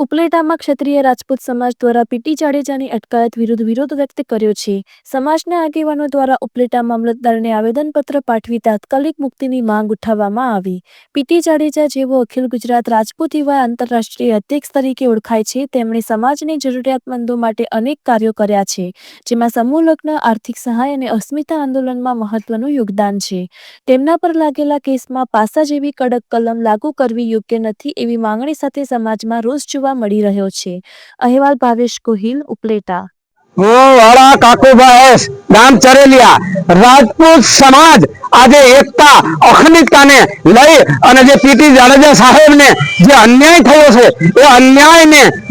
ઉપલેટામાં ક્ષત્રિય રાજપૂત સમાજ દ્વારા પીટી જાડેજાની અટકાયત વિરુદ્ધ વિરોધ વ્યક્ત કર્યો છે. સમાજના આગેવાનો દ્વારા ઉપલેટા મામલતદારને આવેદનપત્ર પાઠવી તાત્કાલિક મુક્તિની માંગ ઉઠાવવામાં આવી. પીટી જાડેજા જેઓ અખિલ ગુજરાત રાજપૂત યુવા આંતરરાષ્ટ્રીય અધ્યક્ષ તરીકે ઓળખાય છે, તેમણે સમાજની જરૂરિયાતમંદો માટે અનેક કાર્યો કર્યા છે, જેમાં સમૂહ લગ્ન, આર્થિક સહાય અને અસ્મિતા આંદોલનમાં મહત્વનું યોગદાન છે. તેમના પર લાગેલા કેસમાં પાસા જેવી કડક કલમ લાગુ કરવી યોગ્ય નથી એવી માંગણી સાથે સમાજમાં રોષ જોવા મળી રહ્યો છે. અહેવાલ ભાવેશ ગોહિલ ઉપલેટા. હું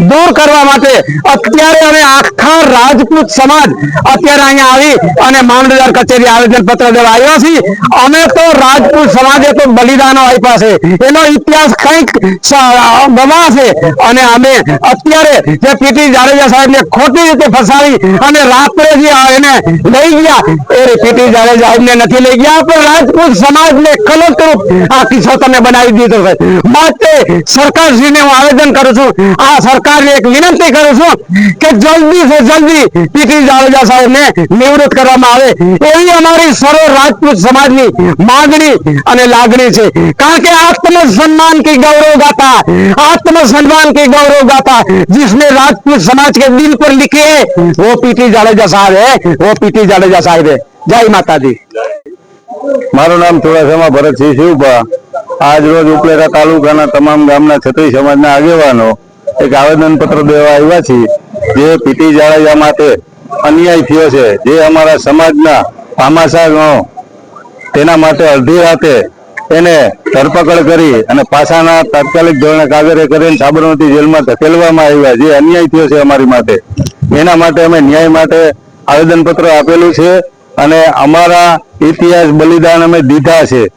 દૂર કરવા માટે અત્યારે અમે આખા રાજપૂત સમાજ અત્યારે અહીંયા આવી અને મામલતદાર કચેરી આવેદન પત્ર દેવા આવ્યા છીએ. અમે તો રાજપૂત સમાજે તો બલિદાનો આપ્યા છે. એનો ઇતિહાસ કંઈક ગવા છે અને અમે અત્યારે જે પીટી જાડેજા સાહેબને ખોટી રીતે ફસાવી અને રાત્રે જે આ એને લઈ ગયા એ પીટી જાડેજા સાહેબને નથી લઈ ગયા પણ રાજપૂત સમાજને કલંકરૂપ આ કિસ્સો તમે બનાવી દીધો છે માટે સરકારશ્રીને હું આવેદન કરું છું આ સરકારને એક વિનંતી કરું છું કે જલ્દી સે જલ્દી પીટી જાડેજા સાહેબને નિવૃત્ત કરવામાં આવે એવી અમારી સર્વ રાજપૂત સમાજની માંગણી અને લાગણી છે કારણ કે आत्मसम्मान की गौरव गाथा आत्मसम्मान की गौरव गाथा जिसने राजपूत समाज के दिल पर लिखी है वो પીટી જાડેજા સાહેબ હે પીટી જાડેજા સાહેબ જય માતાજી મારું નામ ચુડાસમા ભરતસિંહ શિવભા. આજ રોજ ઉપલેટા તાલુકાના તમામ ગામના છત્રી સમાજના આગેવાનો એક આવેદન પત્ર દેવા આવ્યા છીએ, જે પીટી જાડેજા માટે અન્યાય થયો છે. જે અમારા સમાજના ભામાશાહ તેના માટે અડધી રાતે એને ધરપકડ કરી અને પાછાના તાત્કાલિક ધોરણે કાગરે કરીને સાબરમતી જેલમાં ધકેલવામાં આવ્યા. જે અન્યાય થયો છે અમારી માટે. એના માટે અમે ન્યાય માટે આવેદનપત્ર આપેલું છે અને અમારા ઇતિહાસ બલિદાન અમે દીધા છે.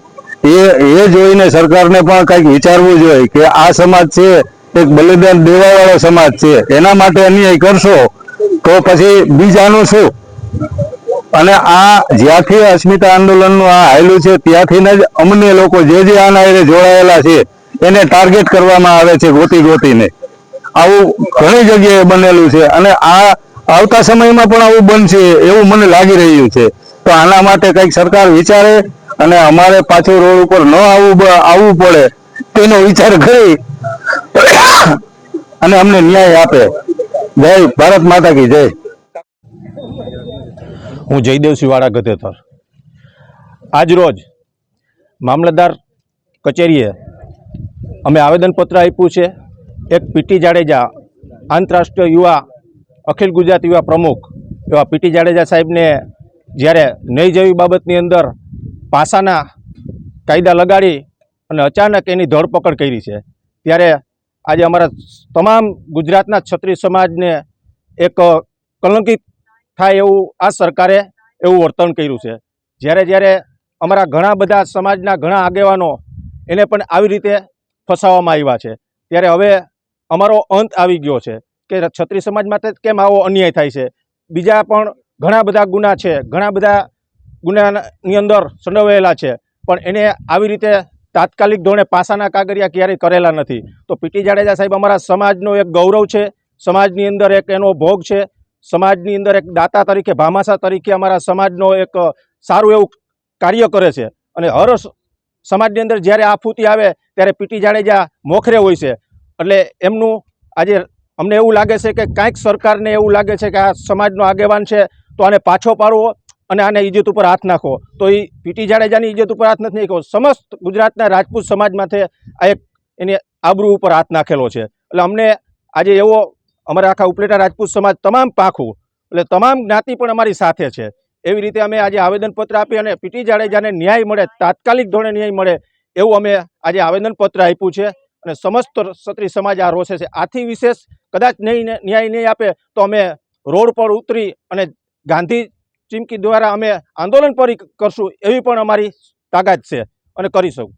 એ એ જોઈને સરકારને પણ કંઈક વિચારવું જોઈએ કે આ સમાજ છે, એક બલિદાન દેવાવાળો સમાજ છે, એના માટે અન્યાય કરશો તો પછી બીજાનું શું? અને આ જ્યાંથી અસ્મિતા આંદોલનનું આ આવેલું છે ત્યાંથી જ અમને લોકો જે જે આના જોડાયેલા છે, એને ટાર્ગેટ કરવામાં આવે છે ગોતી ગોતીને. આવું ઘણી જગ્યાએ બનેલું છે અને આ આવતા સમયમાં પણ આવું બનશે એવું મને લાગી રહ્યું છે. તો આના માટે કંઈક સરકાર વિચારે અને અમારે પાછું રોડ ઉપર ન આવવું આવવું પડે તેનો વિચાર કરી અને અમને ન્યાય આપે. જય ભારત માતા કી જય. હું જયદેવ શિવાળા ગધેથર આજરોજ મામલતદાર કચેરીએ અમે આવેદનપત્ર આપ્યું છે. એક પીટી જાડેજા, આંતરરાષ્ટ્રીય યુવા, અખિલ ગુજરાત યુવા પ્રમુખ એવા પીટી જાડેજા સાહેબને જ્યારે નહીં જેવી બાબતની અંદર પાસાના કાયદા લગાડી અને અચાનક એની ધરપકડ કરી છે. ત્યારે આજે અમારા તમામ ગુજરાતના ક્ષત્રિય સમાજને એક કલંકિત થાય એવું આ સરકારે એવું વર્તન કર્યું છે. જ્યારે જ્યારે અમારા ઘણા બધા સમાજના ઘણા આગેવાનો એને પણ આવી રીતે ફસાવવામાં આવ્યા છે. ત્યારે હવે અમારો અંત આવી ગયો છે કે ક્ષત્રિય સમાજ માટે કેમ આવો અન્યાય થાય છે? બીજા પણ ઘણા બધા ગુના છે, ઘણા બધા ગુનાની અંદર સંડોવાયેલા છે, પણ એને આવી રીતે તાત્કાલિક ધોરણે પાસાના કાગરિયા ક્યારેય કરેલા નથી. તો પીટી જાડેજા સાહેબ અમારા સમાજનો એક ગૌરવ છે, સમાજની અંદર એક એનો ભોગ છે, સમાજની અંદર એક દાતા તરીકે, ભામાસા તરીકે અમારા સમાજનો એક સારું એવું કાર્ય કરે છે. અને હર સમાજની અંદર જ્યારે આફૂતી આવે ત્યારે પીટી જાડેજા મોખરે હોય છે. એટલે એમનું આજે અમને એવું લાગે છે કે કાંઈક સરકારને એવું લાગે છે કે આ સમાજનો આગેવાન છે, તો આને પાછો પાડવો અને આને ઇજ્જત ઉપર હાથ નાખો તો એ પીટી જાડેજાની ઇજ્જત ઉપર હાથ નથી નાખ્યો. સમસ્ત ગુજરાતના રાજપૂત સમાજમાંથી આ એક એની આબરૂ ઉપર હાથ નાખેલો છે. એટલે અમને આજે એવો અમારા આખા ઉપલેટા રાજપૂત સમાજ તમામ પાખું, એટલે તમામ જ્ઞાતિ પણ અમારી સાથે છે. એવી રીતે અમે આજે આવેદનપત્ર આપી અને પીટી જાડેજાને ન્યાય મળે, તાત્કાલિક ધોરણે ન્યાય મળે એવું અમે આજે આવેદનપત્ર આપ્યું છે. અને સમસ્ત ક્ષત્રિય સમાજ આ રોષે છે. આથી વિશેષ કદાચ નહીં ન્યાય નહીં આપે તો અમે રોડ પર ઉતરી અને ગાંધી ચીમકી દ્વારા અમે આંદોલન પર કરશું એવી પણ અમારી તાકાત છે અને કરીશું